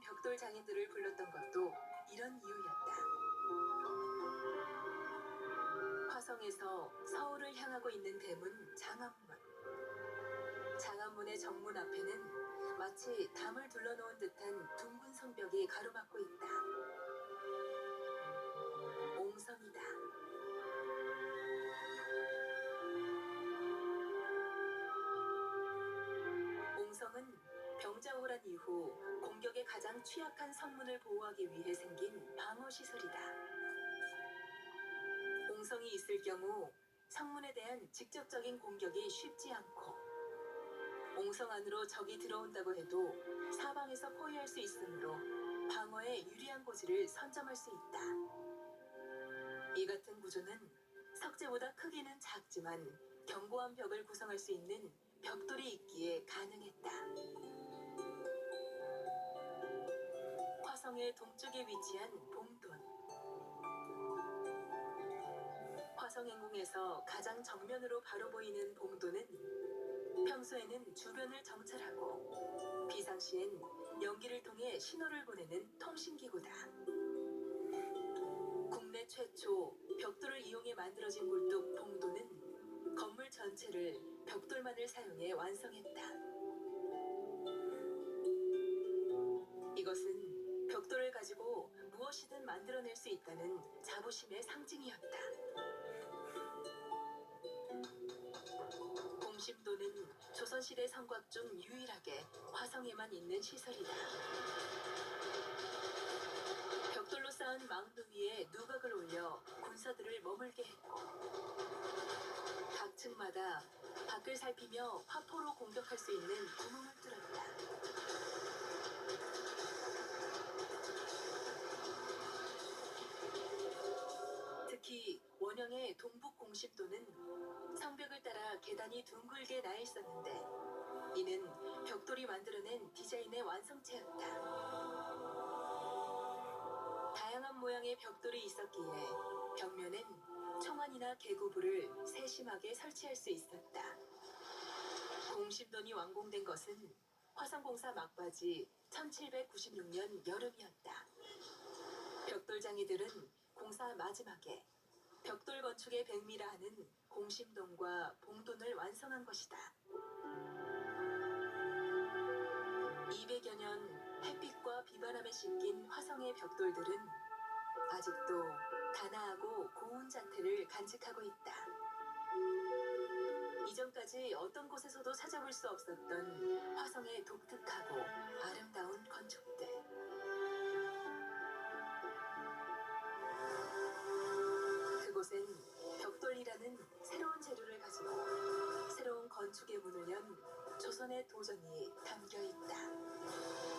벽돌 장인들을 불렀던 것도 이런 이유였다. 화성에서 서울을 향하고 있는 대문 장암문. 장암문의 정문 앞에는 마치 담을 둘러놓은 듯한 둥근 성벽이 가로막고 있다. 옹성이다. 옹성은 병자호란 이후 가장 취약한 성문을 보호하기 위해 생긴 방어 시설이다. 옹성이 있을 경우 성문에 대한 직접적인 공격이 쉽지 않고 옹성 안으로 적이 들어온다고 해도 사방에서 포위할 수 있으므로 방어에 유리한 고지를 선점할 수 있다. 이 같은 구조는 석재보다 크기는 작지만 견고한 벽을 구성할 수 있는 벽돌이 있기에 가능했다. 화성의 동쪽에 위치한 봉돈. 화성행궁에서 가장 정면으로 바로 보이는 봉돈은 평소에는 주변을 정찰하고 비상시엔 연기를 통해 신호를 보내는 통신기구다. 국내 최초 벽돌을 이용해 만들어진 굴뚝 봉도는 건물 전체를 벽돌만을 사용해 완성했다. 이것은 벽돌을 가지고 무엇이든 만들어낼 수 있다는 자부심의 상징이었다. 공심도는 조선시대 성곽 중 유일하게 화성에만 있는 시설이다. 벽돌로 쌓은 망도 위에 누각을 올려 군사들을 머물게 했고 각 층마다 밖을 살피며 화포로 공격할 수 있는 원형의 동북 공심도는 성벽을 따라 계단이 둥글게 나 있었는데 이는 벽돌이 만들어낸 디자인의 완성체였다. 다양한 모양의 벽돌이 있었기에 벽면엔 청완이나 개구부를 세심하게 설치할 수 있었다. 공심돈이 완공된 것은 화성공사 막바지 1796년 여름이었다. 벽돌 장이들은 공사 마지막에 벽돌 건축의 백미라 하는 공심돈과 봉돈을 완성한 것이다. 200여 년 햇빛과 비바람에 씻긴 화성의 벽돌들은 아직도 단아하고 고운 자태를 간직하고 있다. 이전까지 어떤 곳에서도 찾아볼 수 없었던 화성의 독특하고 아름다운 건축 조선의 도전이 담겨 있다.